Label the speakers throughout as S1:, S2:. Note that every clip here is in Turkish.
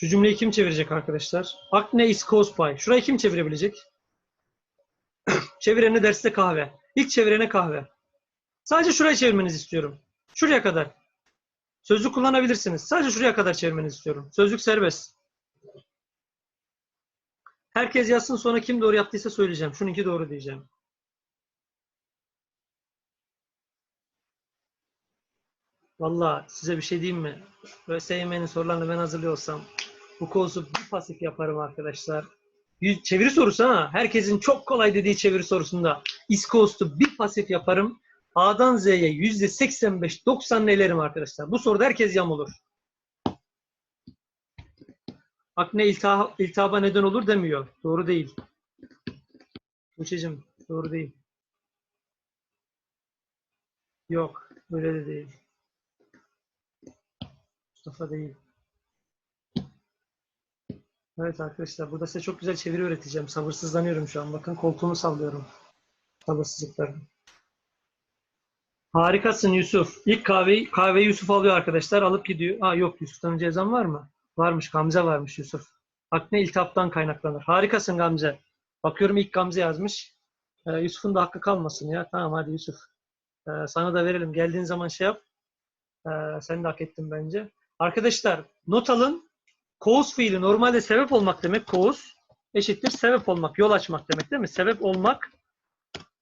S1: Şu cümleyi kim çevirecek arkadaşlar? Acne is caused by. Şurayı kim çevirebilecek? Çevirene derste kahve. İlk çevirene kahve. Sadece şuraya çevirmenizi istiyorum. Şuraya kadar. Sözlük kullanabilirsiniz. Sadece şuraya kadar çevirmenizi istiyorum. Sözlük serbest. Herkes yazsın sonra kim doğru yaptıysa söyleyeceğim. Şununki doğru diyeceğim. Vallahi size bir şey diyeyim mi? ÖSYM'nin sorularını ben hazırlıyorsam bu konusu bir pasif yaparım arkadaşlar. Yüz- Çeviri sorusu ha. Herkesin çok kolay dediği çeviri sorusunda iskostu bir pasif yaparım. A'dan Z'ye yüzde 85-90 nelerim arkadaşlar. Bu soruda herkes yam olur. Akne iltihap, iltihaba neden olur demiyor. Doğru değil. Tuğçe'cim doğru değil. Yok. Böyle de değil. Mustafa değil. Evet arkadaşlar burada size çok güzel çeviri öğreteceğim. Sabırsızlanıyorum şu an. Bakın koltuğumu sallıyorum. Sabırsızlıklarım. Harikasın Yusuf. İlk kahveyi, kahveyi Yusuf alıyor arkadaşlar. Alıp gidiyor. Aa yok Yusuf'tan önce yazan var mı? Varmış. Gamze varmış Yusuf. Akne iltihaptan kaynaklanır. Harikasın Gamze. Bakıyorum ilk Gamze yazmış. Ee, Yusuf'un da hakkı kalmasın ya. Tamam hadi Yusuf. Ee, sana da verelim. Geldiğin zaman şey yap. Ee, sen de hak ettin bence. Arkadaşlar not alın. Cause fiili normalde sebep olmak demek. Cause eşittir sebep olmak, yol açmak demek değil mi? Sebep olmak,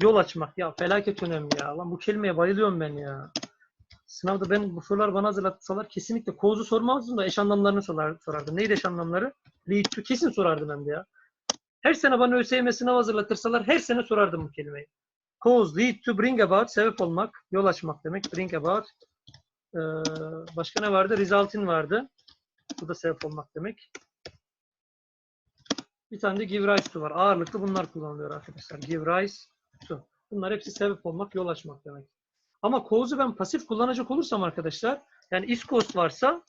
S1: yol açmak. Ya felaket önemli ya. Lan bu kelimeye bayılıyorum ben ya. Sınavda ben bu sorular bana hazırlatsalar kesinlikle cause'u sormazdım da eş anlamlarını sorar, sorardım. Neydi eş anlamları? Lead to kesin sorardım hem de ya. Her sene bana ÖSYM sınav hazırlatırsalar her sene sorardım bu kelimeyi. Cause, lead to, bring about, sebep olmak, yol açmak demek. Bring about. Ee, başka ne vardı? Result in vardı. Bu da sebep olmak demek. Bir tane de give rise to var. Ağırlıklı bunlar kullanılıyor arkadaşlar. Give rise to. Bunlar hepsi sebep olmak, yol açmak demek. Ama cause'u ben pasif kullanacak olursam arkadaşlar, yani is cause varsa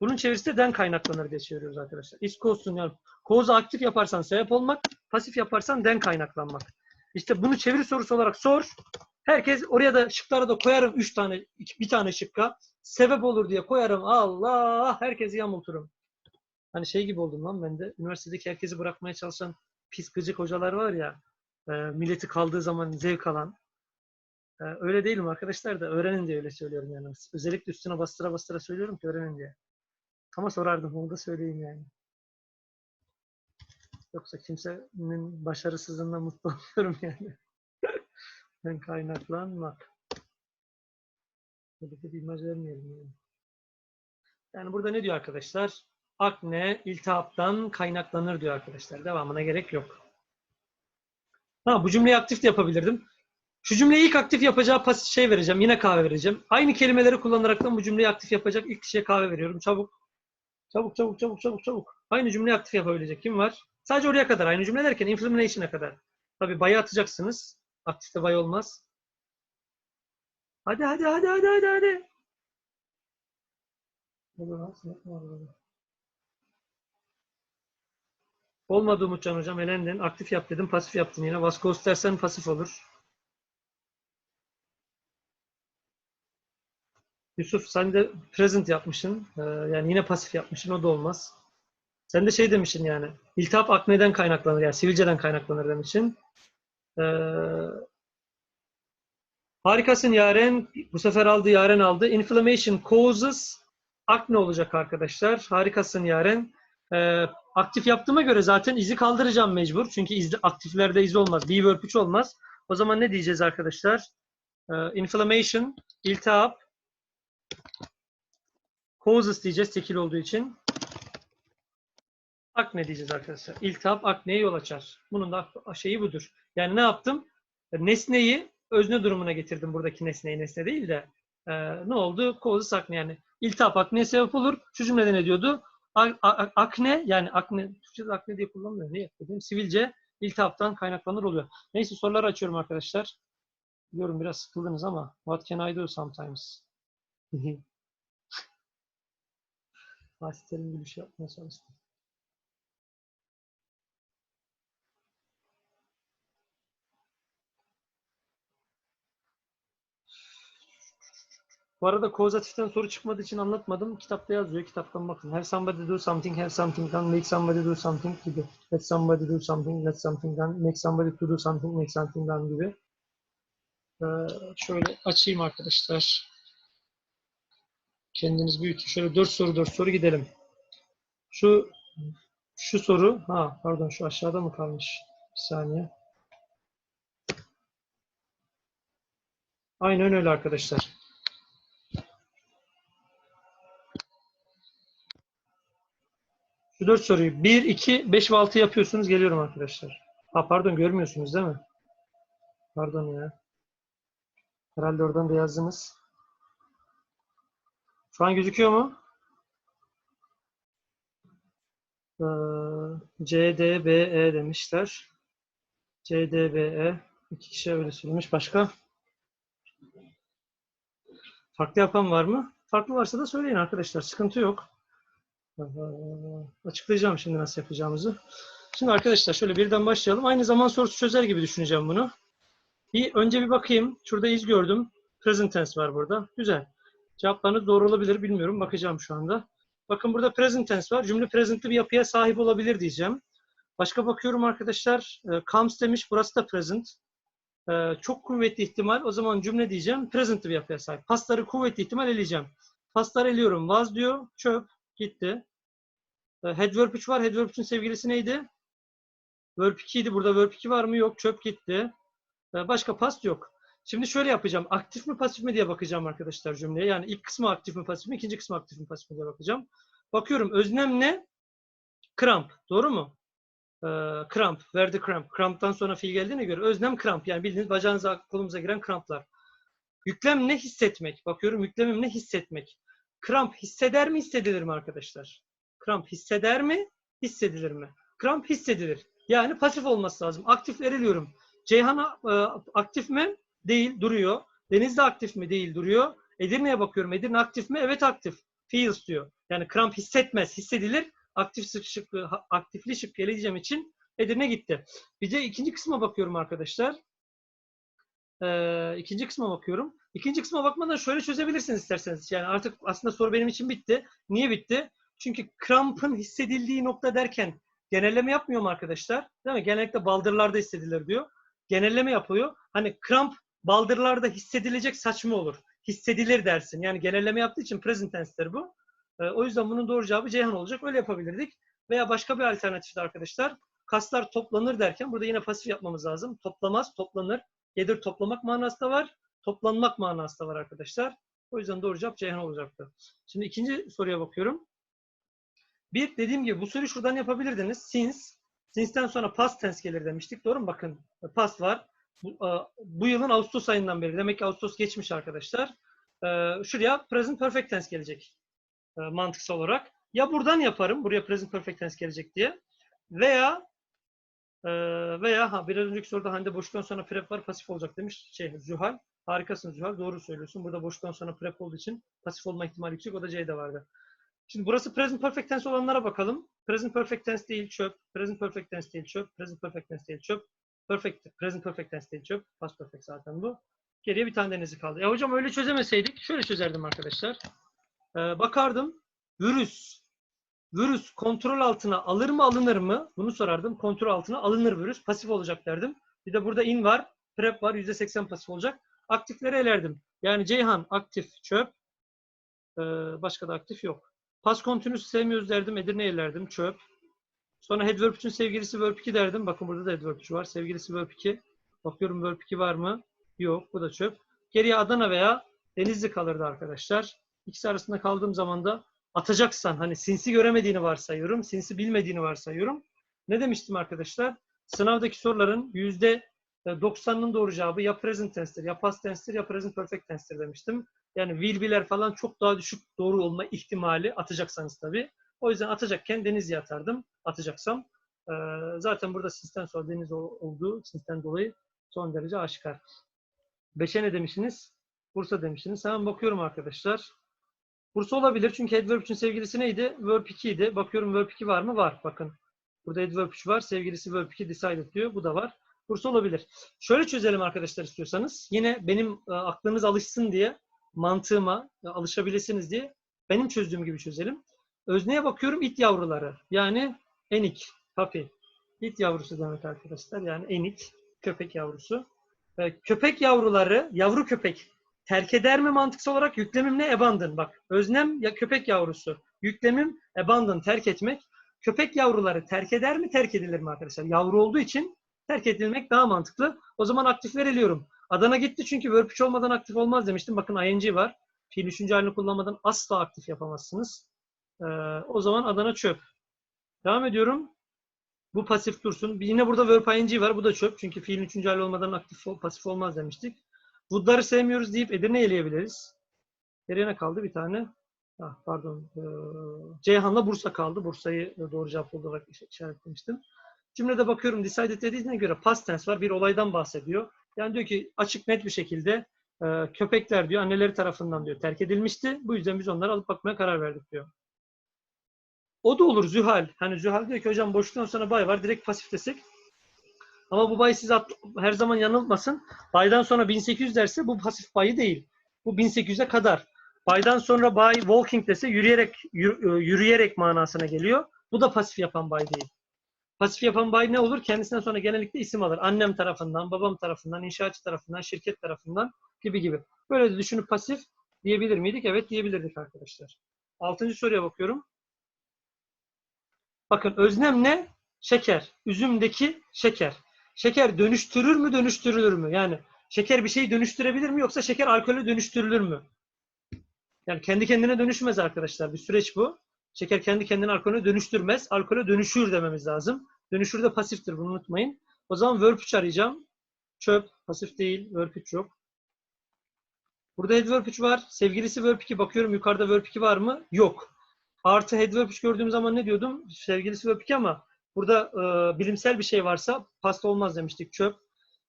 S1: bunun çevirisi de den kaynaklanır diye çeviriyoruz arkadaşlar. Is cause'un yani cause'u aktif yaparsan sebep olmak, pasif yaparsan den kaynaklanmak. İşte bunu çeviri sorusu olarak sor. Herkes oraya da şıklara da koyarım 3 tane, bir tane şıkka. Sebep olur diye koyarım. Allah! Herkesi yamulturum. Hani şey gibi oldum lan ben de. Üniversitedeki herkesi bırakmaya çalışan pis gıcık hocalar var ya. e, milleti kaldığı zaman zevk alan. E, öyle değilim arkadaşlar da öğrenin diye öyle söylüyorum yani. Özellikle üstüne bastıra bastıra söylüyorum ki öğrenin diye. Ama sorardım onu da söyleyeyim yani. Yoksa kimsenin başarısızlığından mutlu olmuyorum yani. Ben kaynaklanmak. Böyle de bir imaj vermeyelim yani. Yani burada ne diyor arkadaşlar? Akne iltihaptan kaynaklanır diyor arkadaşlar. Devamına gerek yok. Ha, bu cümleyi aktif de yapabilirdim. Şu cümleyi ilk aktif yapacağı pasif şey vereceğim. Yine kahve vereceğim. Aynı kelimeleri kullanaraktan bu cümleyi aktif yapacak ilk kişiye kahve veriyorum. Çabuk. Çabuk çabuk çabuk çabuk çabuk. Aynı cümleyi aktif yapabilecek kim var? Sadece oraya kadar. Aynı cümle derken inflation'a kadar. Tabii bayı atacaksınız. Aktifte bay olmaz. Hadi hadi hadi hadi hadi hadi. Olmadı Umutcan hocam. Elendin. Aktif yap dedim. Pasif yaptın yine. Vaskos dersen pasif olur. Yusuf sen de present yapmışsın. Ee, yani yine pasif yapmışsın. O da olmaz. Sen de şey demişsin yani. İltihap akneden kaynaklanır. Yani sivilceden kaynaklanır demişsin. Ee, harikasın Yaren. Bu sefer aldı Yaren aldı. Inflammation causes akne olacak arkadaşlar. Harikasın Yaren. Ee, aktif yaptığıma göre zaten izi kaldıracağım mecbur. Çünkü izli, aktiflerde izi olmaz. B verb 3 olmaz. O zaman ne diyeceğiz arkadaşlar? Ee, inflammation, iltihap, causes diyeceğiz tekil olduğu için. Akne diyeceğiz arkadaşlar. İltihap akneye yol açar. Bunun da şeyi budur. Yani ne yaptım? Nesneyi özne durumuna getirdim buradaki nesneyi. Nesne değil de e, ne oldu? Causes akne yani. İltihap akneye sebep olur. Şu cümlede ne diyordu? A- a- akne yani akne, Türkçe'de akne diye kullanılmıyor. Ne yapayım? Sivilce iltihaptan kaynaklanır oluyor. Neyse soruları açıyorum arkadaşlar. Biliyorum biraz sıkıldınız ama what can I do sometimes? Fatih Terim gibi bir şey yapmaya çalıştım. Bu arada kozatiften soru çıkmadığı için anlatmadım. Kitapta yazıyor. Kitaptan bakın. Have somebody do something, have something done, make somebody do something gibi. Let somebody do something, let something done, make somebody to do something, make something done gibi. Ee, şöyle açayım arkadaşlar. Kendiniz büyütün. Şöyle dört soru dört soru gidelim. Şu şu soru, ha pardon şu aşağıda mı kalmış? Bir saniye. Aynen öyle arkadaşlar. Şu dört soruyu 1, 2, 5 ve 6 yapıyorsunuz. Geliyorum arkadaşlar. Ha pardon görmüyorsunuz değil mi? Pardon ya. Herhalde oradan da yazdınız. Şu an gözüküyor mu? Ee, C, D, B, E demişler. C, D, B, E. İki kişi öyle söylemiş. Başka? Farklı yapan var mı? Farklı varsa da söyleyin arkadaşlar. Sıkıntı yok. Ee, Açıklayacağım şimdi nasıl yapacağımızı. Şimdi arkadaşlar şöyle birden başlayalım. Aynı zaman sorusu çözer gibi düşüneceğim bunu. Bir, önce bir bakayım. Şurada iz gördüm. Present tense var burada. Güzel. Cevaplarınız doğru olabilir bilmiyorum. Bakacağım şu anda. Bakın burada present tense var. Cümle present'li bir yapıya sahip olabilir diyeceğim. Başka bakıyorum arkadaşlar. E, comes demiş. Burası da present. E, çok kuvvetli ihtimal. O zaman cümle diyeceğim. Present'li bir yapıya sahip. Pasları kuvvetli ihtimal eleyeceğim. Pasları eliyorum. Was diyor. Çöp. Gitti. Had verb 3 var. Had verb 3'ün sevgilisi neydi? Verb 2 idi. Burada verb 2 var mı? Yok. Çöp gitti. E, başka past yok. Şimdi şöyle yapacağım. Aktif mi pasif mi diye bakacağım arkadaşlar cümleye. Yani ilk kısmı aktif mi pasif mi, ikinci kısmı aktif mi pasif mi diye bakacağım. Bakıyorum öznem ne? Kramp. Doğru mu? Ee, kramp. Verdi kramp. Kramp'tan sonra fiil geldiğine göre öznem kramp. Yani bildiğiniz bacağınıza, kolumuza giren kramplar. Yüklem ne? Hissetmek. Bakıyorum yüklemim ne? Hissetmek. Kramp hisseder mi? Hissedilir mi arkadaşlar? Kramp hisseder mi? Hissedilir mi? Kramp hissedilir. Yani pasif olması lazım. Aktif veriliyorum. Ceyhan e, aktif mi? Değil, duruyor. Denizli aktif mi? Değil, duruyor. Edirne'ye bakıyorum. Edirne aktif mi? Evet aktif. Feels diyor. Yani kramp hissetmez, hissedilir. Aktif şık, aktifli şık geleceğim için Edirne gitti. Bir de ikinci kısma bakıyorum arkadaşlar. Ee, ikinci kısma bakıyorum. İkinci kısma bakmadan şöyle çözebilirsiniz isterseniz. Yani artık aslında soru benim için bitti. Niye bitti? Çünkü krampın hissedildiği nokta derken genelleme yapmıyor mu arkadaşlar? Değil mi? Genellikle baldırlarda hissedilir diyor. Genelleme yapıyor. Hani kramp baldırlarda hissedilecek saçma olur. Hissedilir dersin. Yani genelleme yaptığı için present tense'tir bu. E, o yüzden bunun doğru cevabı Ceyhan olacak. Öyle yapabilirdik. Veya başka bir alternatif de arkadaşlar. Kaslar toplanır derken burada yine pasif yapmamız lazım. Toplamaz, toplanır. Gelir toplamak manası da var. Toplanmak manası da var arkadaşlar. O yüzden doğru cevap Ceyhan olacaktı. Şimdi ikinci soruya bakıyorum. Bir, dediğim gibi bu soruyu şuradan yapabilirdiniz. Since. Since'ten sonra past tense gelir demiştik. Doğru mu? Bakın past var. Bu, bu yılın Ağustos ayından beri. Demek ki Ağustos geçmiş arkadaşlar. Şuraya present perfect tense gelecek. Mantıksal olarak. Ya buradan yaparım. Buraya present perfect tense gelecek diye. Veya veya ha biraz önceki soruda Hande boşluktan sonra prep var pasif olacak demiş. Şey Zühal. Harikasın Zühal. Doğru söylüyorsun. Burada boşluktan sonra prep olduğu için pasif olma ihtimali yüksek. O da C'de vardı. Şimdi burası present perfect tense olanlara bakalım. Present perfect tense değil çöp. Present perfect tense değil çöp. Present perfect tense değil çöp. Perfect, present perfect tense değil çöp. Past perfect zaten bu. Geriye bir tane denizi kaldı. Ya hocam öyle çözemeseydik şöyle çözerdim arkadaşlar. Ee, bakardım. Virüs. Virüs kontrol altına alır mı alınır mı? Bunu sorardım. Kontrol altına alınır virüs. Pasif olacak derdim. Bir de burada in var. Prep var. %80 pasif olacak. Aktifleri elerdim. Yani Ceyhan aktif çöp. Ee, başka da aktif yok. Pas continuous sevmiyoruz derdim. Edirne elerdim. Çöp. Sonra head verb 3'ün sevgilisi verb 2 derdim. Bakın burada da head verb 3 var. Sevgilisi verb 2. Bakıyorum verb 2 var mı? Yok. Bu da çöp. Geriye Adana veya Denizli kalırdı arkadaşlar. İkisi arasında kaldığım zaman da atacaksan hani sinsi göremediğini varsayıyorum. Sinsi bilmediğini varsayıyorum. Ne demiştim arkadaşlar? Sınavdaki soruların yüzde 90'ın doğru cevabı ya present tense'tir, ya past tense'tir, ya present perfect tense'tir demiştim. Yani will be'ler falan çok daha düşük doğru olma ihtimali atacaksanız tabii. O yüzden atacakken Denizli'ye atardım. Atacaksam. Ee, zaten burada sizden sonra Deniz olduğu sizden dolayı son derece aşikar. Beşe ne demişsiniz? Bursa demişsiniz. Hemen bakıyorum arkadaşlar. Bursa olabilir çünkü adverb için sevgilisi neydi? Verb 2 idi. Bakıyorum verb 2 var mı? Var. Bakın. Burada adverb 3 var. Sevgilisi verb 2 decided diyor. Bu da var. Bursa olabilir. Şöyle çözelim arkadaşlar istiyorsanız. Yine benim e, aklınız alışsın diye mantığıma alışabilirsiniz diye benim çözdüğüm gibi çözelim. Özneye bakıyorum it yavruları. Yani enik, papi. İt yavrusu demek arkadaşlar. Yani enik, köpek yavrusu. Ee, köpek yavruları, yavru köpek terk eder mi mantıksal olarak? Yüklemim ne? Abandon. Bak öznem ya köpek yavrusu. Yüklemim abandon, terk etmek. Köpek yavruları terk eder mi? Terk edilir mi arkadaşlar? Yavru olduğu için terk edilmek daha mantıklı. O zaman aktifler eliyorum. Adana gitti çünkü verb 3 olmadan aktif olmaz demiştim. Bakın ing var. Fiil 3. halini kullanmadan asla aktif yapamazsınız. Ee, o zaman Adana çöp. Devam ediyorum. Bu pasif dursun. Yine burada verb ing var. Bu da çöp. Çünkü fiilin 3. hali olmadan aktif pasif olmaz demiştik. Wood'ları sevmiyoruz deyip Edirne eleyebiliriz. Geriye ne kaldı? Bir tane. Ah, pardon. Ee, Ceyhan'la Bursa kaldı. Bursa'yı doğru cevap olarak işaretlemiştim. Cümlede bakıyorum decided dediğine göre past tense var. Bir olaydan bahsediyor. Yani diyor ki açık net bir şekilde e, köpekler diyor anneleri tarafından diyor terk edilmişti. Bu yüzden biz onları alıp bakmaya karar verdik diyor. O da olur Zühal. Hani Zühal diyor ki hocam boşluktan sonra bay var direkt pasif desek. Ama bu bay sizi her zaman yanıltmasın. Baydan sonra 1800 derse bu pasif bayı değil. Bu 1800'e kadar. Baydan sonra bay walking dese yürüyerek yürüyerek manasına geliyor. Bu da pasif yapan bay değil. Pasif yapan bay ne olur? Kendisinden sonra genellikle isim alır. Annem tarafından, babam tarafından, inşaatçı tarafından, şirket tarafından gibi gibi. Böyle de düşünüp pasif diyebilir miydik? Evet diyebilirdik arkadaşlar. Altıncı soruya bakıyorum. Bakın öznem ne? Şeker. Üzümdeki şeker. Şeker dönüştürür mü, dönüştürülür mü? Yani şeker bir şeyi dönüştürebilir mi yoksa şeker alkole dönüştürülür mü? Yani kendi kendine dönüşmez arkadaşlar. Bir süreç bu. Şeker kendi kendine alkole dönüştürmez. Alkole dönüşür dememiz lazım. Dönüşür de pasiftir bunu unutmayın. O zaman verb 3 arayacağım. Çöp, pasif değil, verb 3 yok. Burada head verb 3 var. Sevgilisi verb 2 bakıyorum yukarıda verb 2 var mı? Yok. Artı head verb 3 gördüğüm zaman ne diyordum? Sevgilisi verb 2 ama burada e, bilimsel bir şey varsa past olmaz demiştik. Çöp.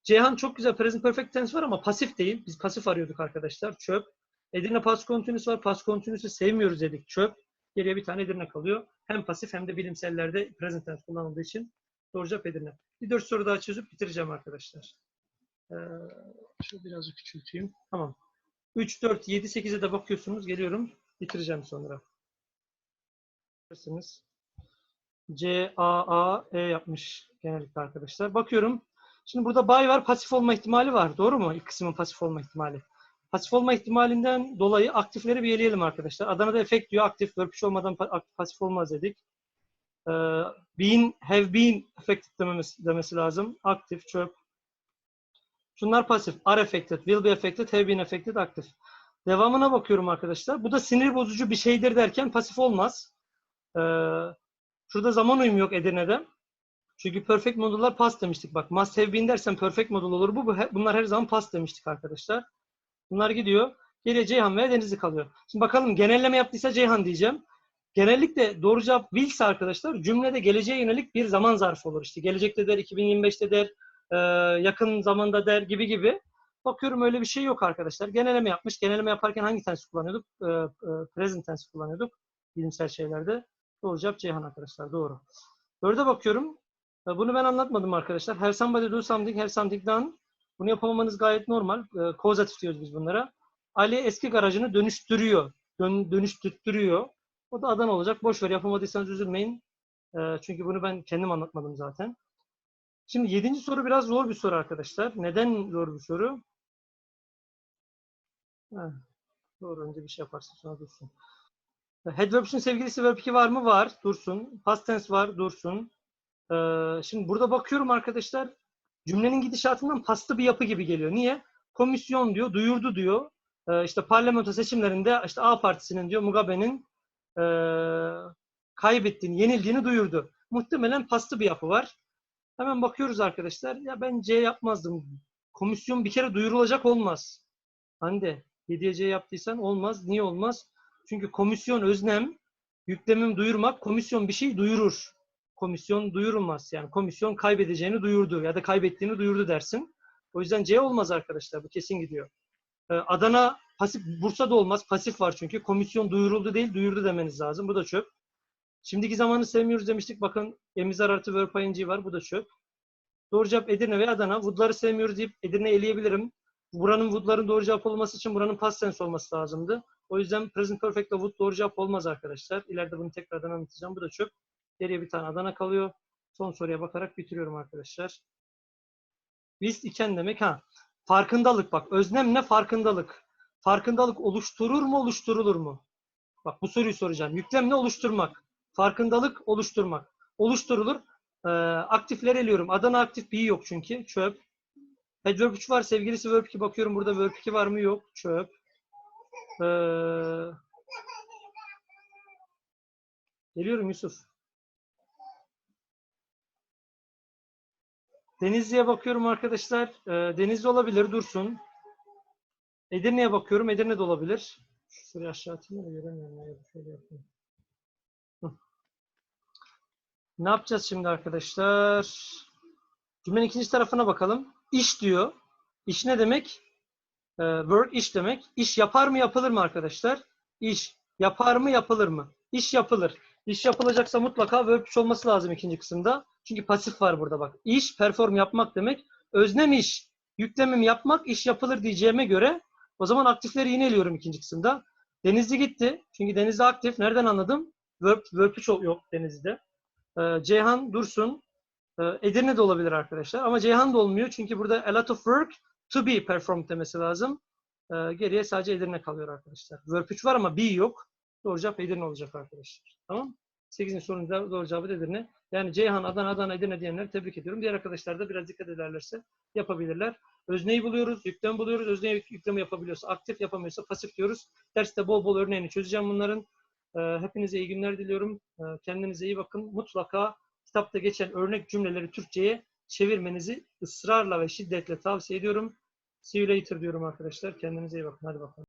S1: Ceyhan çok güzel present perfect tense var ama pasif değil. Biz pasif arıyorduk arkadaşlar. Çöp. Edirne past continuous var. Past continuous'u sevmiyoruz dedik. Çöp. Geriye bir tane Edirne kalıyor. Hem pasif hem de bilimsellerde present tense kullanıldığı için doğru cevap Edirne. Bir dört soru daha çözüp bitireceğim arkadaşlar. Ee, şunu birazcık küçülteyim. Tamam. 3, 4, 7, 8'e de bakıyorsunuz. Geliyorum. Bitireceğim sonra. C, A, A, E yapmış genellikle arkadaşlar. Bakıyorum. Şimdi burada bay var. Pasif olma ihtimali var. Doğru mu? İlk kısmın pasif olma ihtimali. Pasif olma ihtimalinden dolayı aktifleri bir eleyelim arkadaşlar. Adana'da efekt diyor. Aktif, verb olmadan pasif olmaz dedik. Ee, been, have been affected demesi lazım. Aktif, çöp. Şunlar pasif. Are affected, will be affected, have been affected, aktif. Devamına bakıyorum arkadaşlar. Bu da sinir bozucu bir şeydir derken pasif olmaz. Ee, şurada zaman uyumu yok Edirne'de. Çünkü perfect modullar past demiştik. Bak must have been dersen perfect modul olur. Bu, bunlar her zaman past demiştik arkadaşlar. Bunlar gidiyor. Geriye Ceyhan ve Denizli kalıyor. Şimdi bakalım genelleme yaptıysa Ceyhan diyeceğim. Genellikle doğru cevap will'se arkadaşlar cümlede geleceğe yönelik bir zaman zarfı olur. İşte gelecekte der, 2025'te der, e, yakın zamanda der gibi gibi. Bakıyorum öyle bir şey yok arkadaşlar. Genelleme yapmış. Genelleme yaparken hangi tense kullanıyorduk? E, e, present tense kullanıyorduk. Bilimsel şeylerde. Doğru cevap Ceyhan arkadaşlar. Doğru. Dörde bakıyorum. E, bunu ben anlatmadım arkadaşlar. Her somebody do something, her something done. Bunu yapamamanız gayet normal. E, causatif diyoruz biz bunlara. Ali eski garajını dönüştürüyor. Dön, dönüştürtürüyor. O da adan olacak. Boş ver yapamadıysanız üzülmeyin. E, çünkü bunu ben kendim anlatmadım zaten. Şimdi yedinci soru biraz zor bir soru arkadaşlar. Neden zor bir soru? Heh, doğru önce bir şey yaparsın sonra dursun. Head verb'ün sevgilisi verb 2 var mı? Var. Dursun. Past tense var. Dursun. Ee, şimdi burada bakıyorum arkadaşlar. Cümlenin gidişatından pastı bir yapı gibi geliyor. Niye? Komisyon diyor, duyurdu diyor. Ee, işte parlamento seçimlerinde işte A partisinin diyor Mugabe'nin e, kaybettiğini, yenildiğini duyurdu. Muhtemelen pastı bir yapı var. Hemen bakıyoruz arkadaşlar. Ya ben C yapmazdım. Komisyon bir kere duyurulacak olmaz. Hande 7'ye C yaptıysan olmaz. Niye olmaz? Çünkü komisyon öznem, yüklemim duyurmak, komisyon bir şey duyurur. Komisyon duyurulmaz. Yani komisyon kaybedeceğini duyurdu ya da kaybettiğini duyurdu dersin. O yüzden C olmaz arkadaşlar. Bu kesin gidiyor. Ee, Adana pasif, Bursa'da olmaz. Pasif var çünkü. Komisyon duyuruldu değil, duyurdu demeniz lazım. Bu da çöp. Şimdiki zamanı sevmiyoruz demiştik. Bakın emizar artı verb var. Bu da çöp. Doğru cevap Edirne ve Adana. Wood'ları sevmiyoruz deyip Edirne eleyebilirim. Buranın woulds'ların doğru cevap olması için buranın past tense olması lazımdı. O yüzden present perfect ile would doğru cevap olmaz arkadaşlar. İleride bunu tekrardan anlatacağım. Bu da çöp. Geriye bir tane Adana kalıyor. Son soruya bakarak bitiriyorum arkadaşlar. List iken demek ha. Farkındalık bak. Öznem ne? Farkındalık. Farkındalık oluşturur mu, oluşturulur mu? Bak bu soruyu soracağım. Yüklem ne? Oluşturmak. Farkındalık oluşturmak. Oluşturulur. Ee, aktifleri eliyorum. Adana aktif bir yok çünkü. Çöp. Head verb 3 var. Sevgilisi verb 2 bakıyorum. Burada verb 2 var mı? Yok. Çöp. Ee, geliyorum Yusuf. Denizli'ye bakıyorum arkadaşlar. Ee, Denizli olabilir. Dursun. Edirne'ye bakıyorum. Edirne de olabilir. Şuraya aşağı atayım da göremiyorum. Şöyle yapayım. Ne yapacağız şimdi arkadaşlar? Cümlenin ikinci tarafına bakalım. İş diyor. İş ne demek? Ee, work iş demek. İş yapar mı yapılır mı arkadaşlar? İş yapar mı yapılır mı? İş yapılır. İş yapılacaksa mutlaka verb iş olması lazım ikinci kısımda. Çünkü pasif var burada bak. İş, perform yapmak demek. Öznem iş, yüklemim yapmak, iş yapılır diyeceğime göre o zaman aktifleri yine eliyorum ikinci kısımda. Denizli gitti. Çünkü Denizli aktif. Nereden anladım? Verb, verb iş yok Denizli'de. Ee, Ceyhan Dursun. Ee, Edirne de olabilir arkadaşlar. Ama Ceyhan da olmuyor. Çünkü burada a lot of work to be performed demesi lazım. Ee, geriye sadece Edirne kalıyor arkadaşlar. Verb 3 var ama be yok. Doğru cevap Edirne olacak arkadaşlar. Tamam 8. sorunun da doğru cevabı Edirne. Yani Ceyhan, Adana, Adana, Edirne diyenleri tebrik ediyorum. Diğer arkadaşlar da biraz dikkat ederlerse yapabilirler. Özneyi buluyoruz, yüklem buluyoruz. Özneyi yüklemi yapabiliyorsa aktif, yapamıyorsa pasif diyoruz. Derste bol bol örneğini çözeceğim bunların. Ee, hepinize iyi günler diliyorum. Ee, kendinize iyi bakın. Mutlaka kitapta geçen örnek cümleleri Türkçe'ye çevirmenizi ısrarla ve şiddetle tavsiye ediyorum. See you later diyorum arkadaşlar. Kendinize iyi bakın. Hadi bakalım.